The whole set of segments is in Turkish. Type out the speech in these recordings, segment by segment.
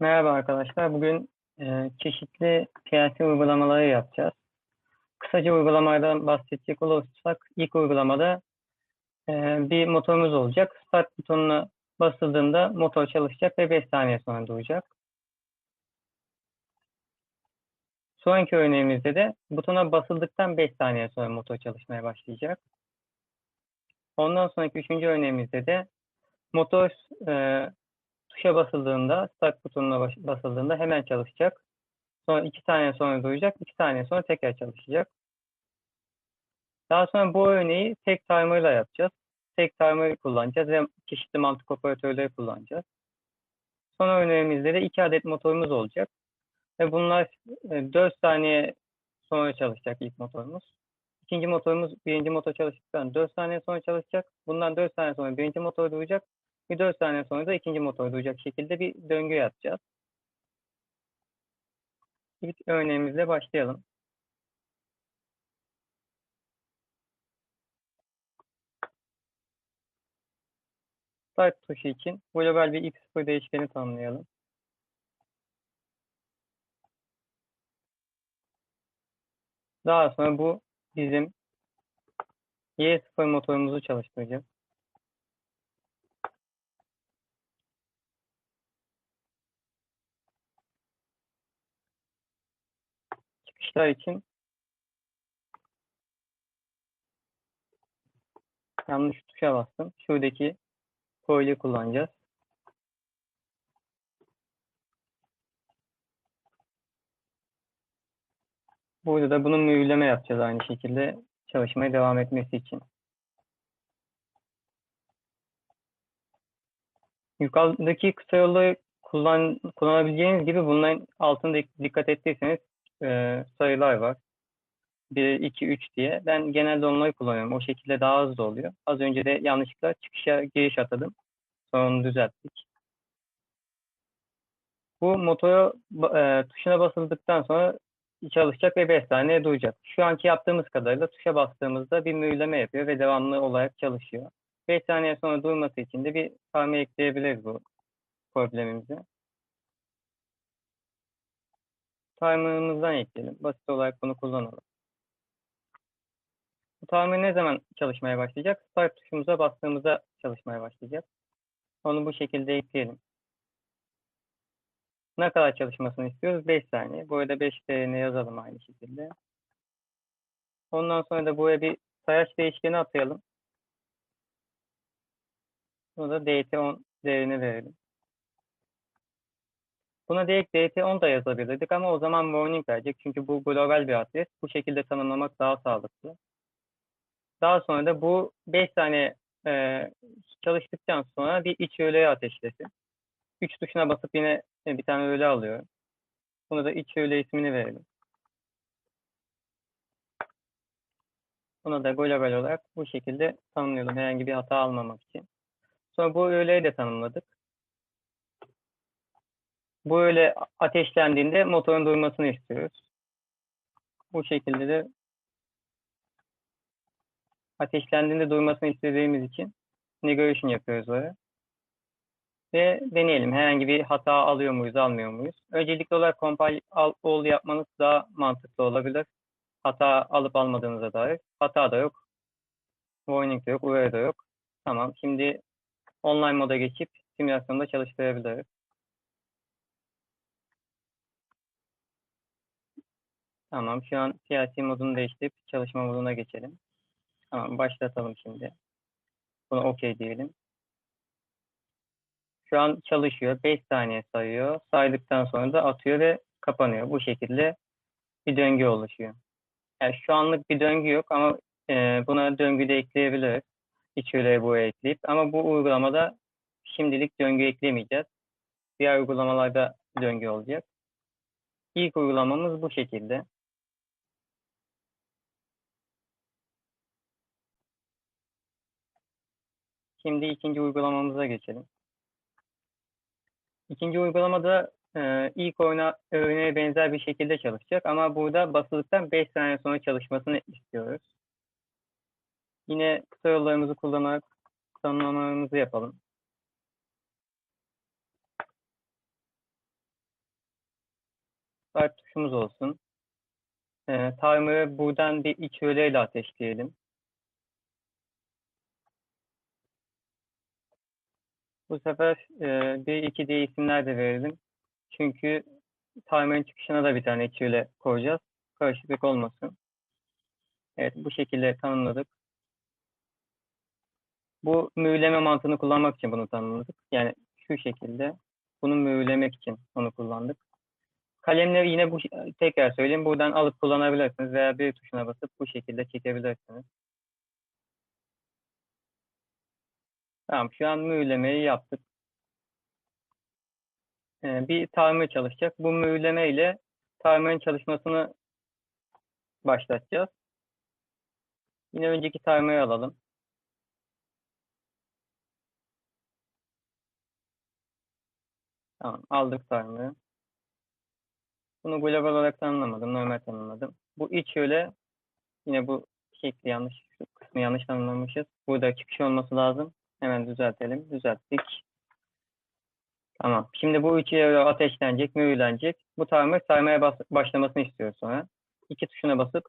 Merhaba arkadaşlar. Bugün e, çeşitli PLC uygulamaları yapacağız. Kısaca uygulamalardan bahsedecek olursak ilk uygulamada e, bir motorumuz olacak. Start butonuna basıldığında motor çalışacak ve 5 saniye sonra duracak. Sonraki örneğimizde de butona basıldıktan 5 saniye sonra motor çalışmaya başlayacak. Ondan sonraki üçüncü örneğimizde de motor e, tuşa basıldığında, start butonuna bas- basıldığında hemen çalışacak. Sonra 2 saniye sonra duracak, 2 saniye sonra tekrar çalışacak. Daha sonra bu örneği tek timer ile yapacağız. Tek timer kullanacağız ve çeşitli mantık operatörleri kullanacağız. Son örneğimizde de 2 adet motorumuz olacak. Ve bunlar 4 saniye sonra çalışacak ilk motorumuz. İkinci motorumuz birinci motor çalıştıktan 4 saniye sonra çalışacak. Bundan 4 saniye sonra birinci motor duracak. Bir 4 saniye sonra da ikinci motor duracak şekilde bir döngü yapacağız. İlk örneğimizle başlayalım. Start tuşu için global bir x0 değişkeni tanımlayalım. Daha sonra bu bizim Y0 motorumuzu çalıştıracak. Çıkışlar için yanlış tuşa bastım. Şuradaki coil'i kullanacağız. Burada da bunun mühürleme yapacağız aynı şekilde çalışmaya devam etmesi için. Yukarıdaki kısa yolu kullan, kullanabileceğiniz gibi bunların altında dikkat ettiyseniz e, sayılar var. 1, 2, 3 diye. Ben genelde onları kullanıyorum. O şekilde daha hızlı oluyor. Az önce de yanlışlıkla çıkışa giriş atadım. Sonra onu düzelttik. Bu motora e, tuşuna basıldıktan sonra çalışacak ve 5 saniye duracak. Şu anki yaptığımız kadarıyla tuşa bastığımızda bir mühürleme yapıyor ve devamlı olarak çalışıyor. 5 saniye sonra durması için de bir timer ekleyebiliriz bu problemimize. Timer'ımızdan ekleyelim. Basit olarak bunu kullanalım. Bu timer ne zaman çalışmaya başlayacak? Start tuşumuza bastığımızda çalışmaya başlayacak. Onu bu şekilde ekleyelim. Ne kadar çalışmasını istiyoruz? 5 saniye. Bu arada 5 değerini yazalım aynı şekilde. Ondan sonra da buraya bir sayaç değişkeni atayalım. Buna da dt10 değerini verelim. Buna direkt dt10 da yazabilirdik ama o zaman warning verecek. Çünkü bu global bir adres. Bu şekilde tanımlamak daha sağlıklı. Daha sonra da bu 5 saniye e, çalıştıktan sonra bir iç öğleye ateşlesin. 3 tuşuna basıp yine bir tane öğle alıyor. Buna da iç öğle ismini verelim. Buna da global olarak bu şekilde tanımlayalım herhangi bir hata almamak için. Sonra bu öğleyi de tanımladık. Bu öğle ateşlendiğinde motorun durmasını istiyoruz. Bu şekilde de ateşlendiğinde durmasını istediğimiz için negation yapıyoruz oraya. Ve deneyelim herhangi bir hata alıyor muyuz, almıyor muyuz? Öncelikli olarak compile all yapmanız daha mantıklı olabilir. Hata alıp almadığınıza dair. Hata da yok. Warning de yok, uyarı da yok. Tamam, şimdi online moda geçip simülasyonda çalıştırabiliriz. Tamam, şu an PLC modunu değiştirip çalışma moduna geçelim. Tamam, başlatalım şimdi. Buna OK diyelim. Şu an çalışıyor. 5 saniye sayıyor. Saydıktan sonra da atıyor ve kapanıyor. Bu şekilde bir döngü oluşuyor. Yani şu anlık bir döngü yok ama e, buna döngü de ekleyebiliriz. İç öğeye buraya ekleyip. Ama bu uygulamada şimdilik döngü eklemeyeceğiz. Diğer uygulamalarda döngü olacak. İlk uygulamamız bu şekilde. Şimdi ikinci uygulamamıza geçelim. İkinci uygulamada e, ilk oyuna, örneğe benzer bir şekilde çalışacak ama burada basıldıktan 5 saniye sonra çalışmasını istiyoruz. Yine kısa yollarımızı kullanarak tanımlamalarımızı yapalım. start tuşumuz olsun. Ee, timer'ı buradan bir iç öğeyle ateşleyelim. Bu sefer e, bir iki diye isimler de verelim. Çünkü timer'ın çıkışına da bir tane iç öğe koyacağız. Karışıklık olmasın. Evet bu şekilde tanımladık. Bu mühürleme mantığını kullanmak için bunu tanımladık. Yani şu şekilde bunu mühürlemek için onu kullandık. Kalemleri yine bu tekrar söyleyeyim. Buradan alıp kullanabilirsiniz veya bir tuşuna basıp bu şekilde çekebilirsiniz. Tamam şu an mühürlemeyi yaptık. Ee, bir timer çalışacak. Bu mühürleme ile timer'ın çalışmasını başlatacağız. Yine önceki timer'ı alalım. Tamam aldık timer'ı. Bunu global olarak tanımlamadım. Normal tanımladım. Bu iç öyle yine bu şekli yanlış, şu kısmı yanlış tanımlamışız. Burada çıkış olması lazım. Hemen düzeltelim. Düzelttik. Tamam. Şimdi bu üç yere ateşlenecek, mühürlenecek. Bu timer saymaya bas başlamasını istiyoruz sonra. İki tuşuna basıp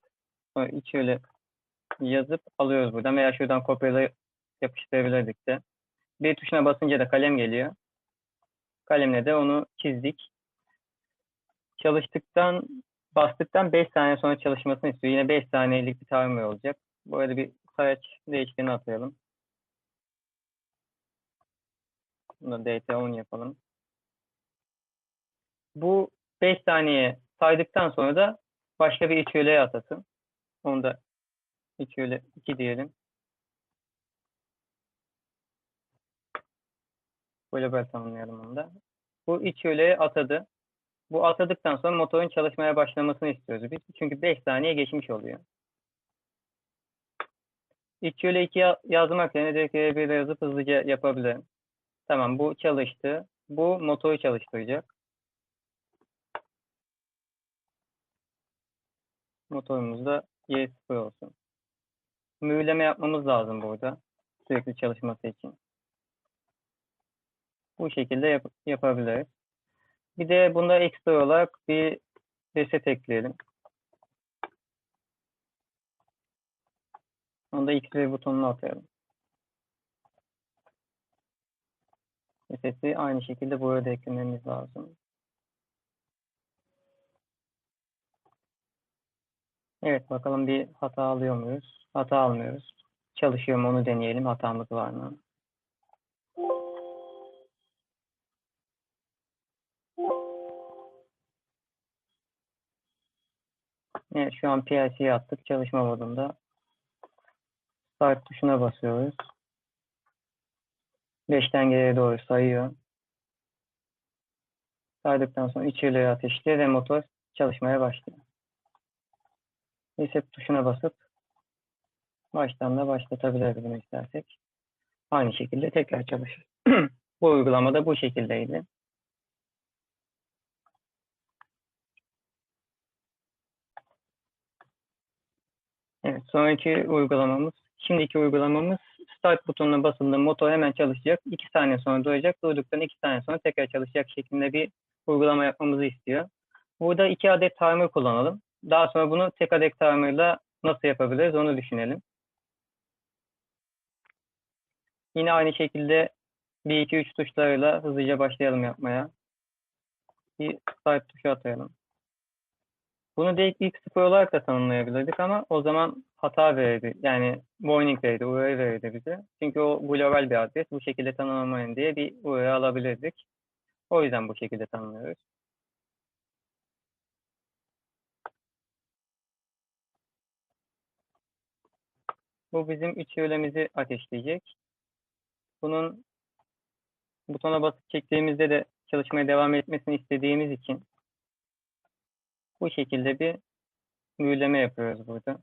sonra iç öyle yazıp alıyoruz buradan veya şuradan kopyalayıp yapıştırabilirdik de. Bir tuşuna basınca da kalem geliyor. Kalemle de onu çizdik. Çalıştıktan, bastıktan 5 saniye sonra çalışmasını istiyor. Yine 5 saniyelik bir timer olacak. Bu arada bir sayaç değişkeni atayalım. Bunu dt10 yapalım. Bu 5 saniye saydıktan sonra da başka bir iç öğeleye atasın. Onu da iç öğele 2 diyelim. Global tanımlayalım onu da. Bu iç atadı. Bu atadıktan sonra motorun çalışmaya başlamasını istiyoruz biz. Çünkü 5 saniye geçmiş oluyor. İç öğele 2 yazmak yerine direkt bir yazıp hızlıca yapabilirim. Tamam bu çalıştı. Bu motoru çalıştıracak. Motorumuz da Y0 olsun. Mühürleme yapmamız lazım burada. Sürekli çalışması için. Bu şekilde yap yapabiliriz. Bir de bunda ekstra olarak bir reset ekleyelim. Onu da X butonuna atayalım. Reseti aynı şekilde buraya da eklememiz lazım. Evet bakalım bir hata alıyor muyuz? Hata almıyoruz. Çalışıyor mu onu deneyelim. Hatamız var mı? Evet şu an PLC'ye attık. Çalışma modunda. Start tuşuna basıyoruz. 5'ten geriye doğru sayıyor. Saydıktan sonra içeriye ateşliyor ve motor çalışmaya başlıyor. Reset tuşuna basıp baştan da başlatabiliriz istersek. Aynı şekilde tekrar çalışır. bu uygulamada bu şekildeydi. Evet, sonraki uygulamamız, şimdiki uygulamamız start butonuna basıldığında motor hemen çalışacak. 2 saniye sonra duracak. Durduktan 2 saniye sonra tekrar çalışacak şeklinde bir uygulama yapmamızı istiyor. Burada 2 adet timer kullanalım. Daha sonra bunu tek adet timer'la nasıl yapabiliriz onu düşünelim. Yine aynı şekilde 1, 2, 3 tuşlarıyla hızlıca başlayalım yapmaya. Bir start tuşu atayalım. Bunu direkt ilk sıfır olarak da tanımlayabilirdik ama o zaman hata verirdi. Yani warning verirdi, uyarı verirdi bize. Çünkü o global bir adres. Bu şekilde tanımlamayın diye bir uyarı alabilirdik. O yüzden bu şekilde tanımlıyoruz. Bu bizim üç öğlemizi ateşleyecek. Bunun butona basıp çektiğimizde de çalışmaya devam etmesini istediğimiz için bu şekilde bir mühürleme yapıyoruz burada.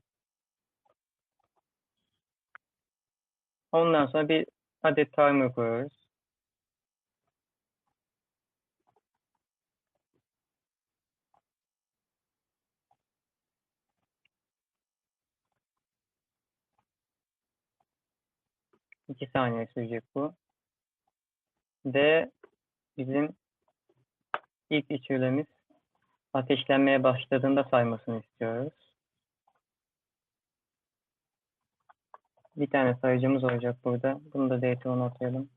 Ondan sonra bir adet timer koyuyoruz. İki saniye sürecek bu. Ve bizim ilk içürlemiz ateşlenmeye başladığında saymasını istiyoruz. Bir tane sayıcımız olacak burada. Bunu da DT10 atayalım.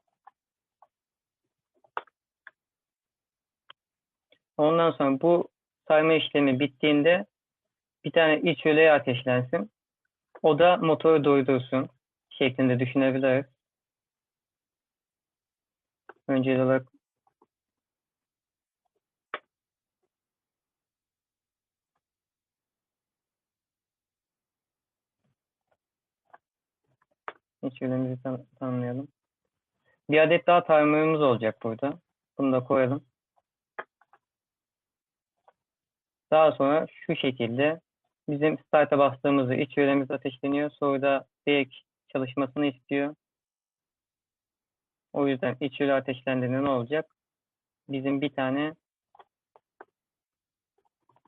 Ondan sonra bu sayma işlemi bittiğinde bir tane iç yöleye ateşlensin. O da motoru durdursun şeklinde düşünebiliriz. Önceli olarak iç yölemizi tan tanımlayalım. Bir adet daha timer'ımız olacak burada. Bunu da koyalım. Daha sonra şu şekilde bizim start'a bastığımızda iç yölemiz ateşleniyor. Sonra da direkt çalışmasını istiyor. O yüzden iç yöle ateşlendiğinde ne olacak? Bizim bir tane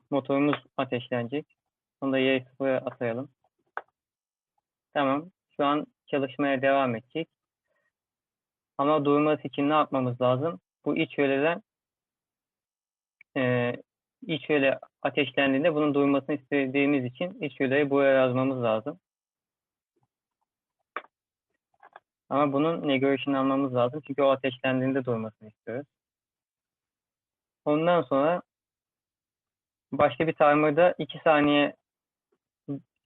motorumuz ateşlenecek. Onu da y sıfıra atayalım. Tamam. Şu an çalışmaya devam edecek. Ama durması için ne yapmamız lazım? Bu iç yöleden e, iç yöle ateşlendiğinde bunun durmasını istediğimiz için iç yöleyi buraya yazmamız lazım. Ama bunun negation'ını almamız lazım. Çünkü o ateşlendiğinde durmasını istiyoruz. Ondan sonra başka bir timer'da 2 saniye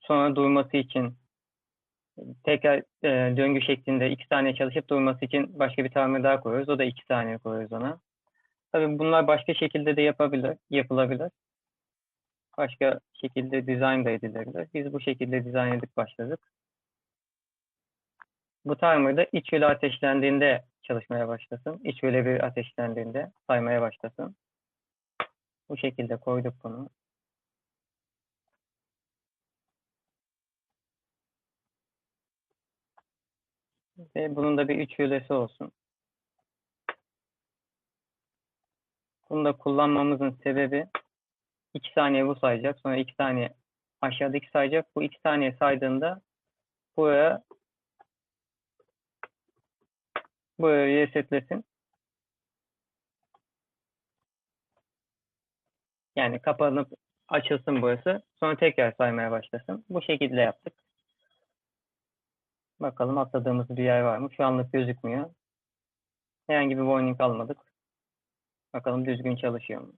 sonra durması için tekrar e, döngü şeklinde 2 saniye çalışıp durması için başka bir timer daha koyuyoruz. O da 2 saniye koyuyoruz ona. Tabii bunlar başka şekilde de yapabilir, yapılabilir. Başka şekilde dizayn da edilebilir. Biz bu şekilde dizayn edip başladık. Bu timer'da iç yöle ateşlendiğinde çalışmaya başlasın. İç yöle bir ateşlendiğinde saymaya başlasın. Bu şekilde koyduk bunu. Ve bunun da bir üç yölesi olsun. Bunu da kullanmamızın sebebi 2 saniye bu sayacak. Sonra 2 saniye aşağıdaki sayacak. Bu 2 saniye saydığında buraya buraya resetlesin. Yani kapanıp açılsın burası. Sonra tekrar saymaya başlasın. Bu şekilde yaptık. Bakalım atladığımız bir yer var mı? Şu anlık gözükmüyor. Herhangi bir warning almadık. Bakalım düzgün çalışıyor mu?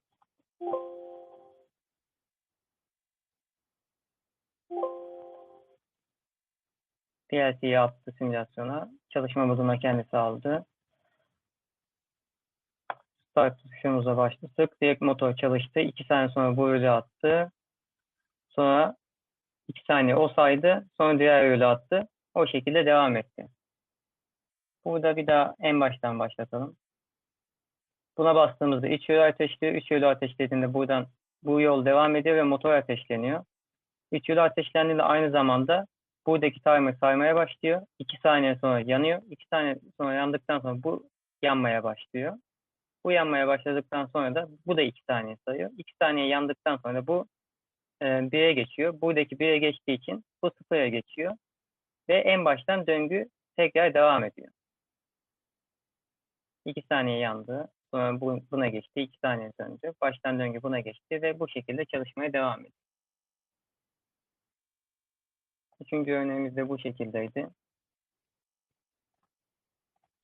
PLC'yi attı simülasyona. Çalışma moduna kendisi aldı. Start tuşumuza başladık. Direkt motor çalıştı. 2 saniye sonra bu öyle attı. Sonra 2 saniye o saydı. Sonra diğer öyle attı. O şekilde devam etti. Burada bir daha en baştan başlatalım. Buna bastığımızda iç yolu ateşliyor. İç yolu ateşlediğinde buradan bu yol devam ediyor ve motor ateşleniyor. İç yolu ateşlendiğinde aynı zamanda buradaki timer saymaya başlıyor. 2 saniye sonra yanıyor. 2 saniye sonra yandıktan sonra bu yanmaya başlıyor. Bu yanmaya başladıktan sonra da bu da 2 saniye sayıyor. 2 saniye yandıktan sonra bu e, 1'e geçiyor. Buradaki 1'e geçtiği için bu 0'a geçiyor. Ve en baştan döngü tekrar devam ediyor. 2 saniye yandı. Sonra bu, buna geçti. 2 saniye döndü. Baştan döngü buna geçti ve bu şekilde çalışmaya devam ediyor. Üçüncü örneğimiz de bu şekildeydi.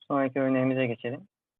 Sonraki örneğimize geçelim.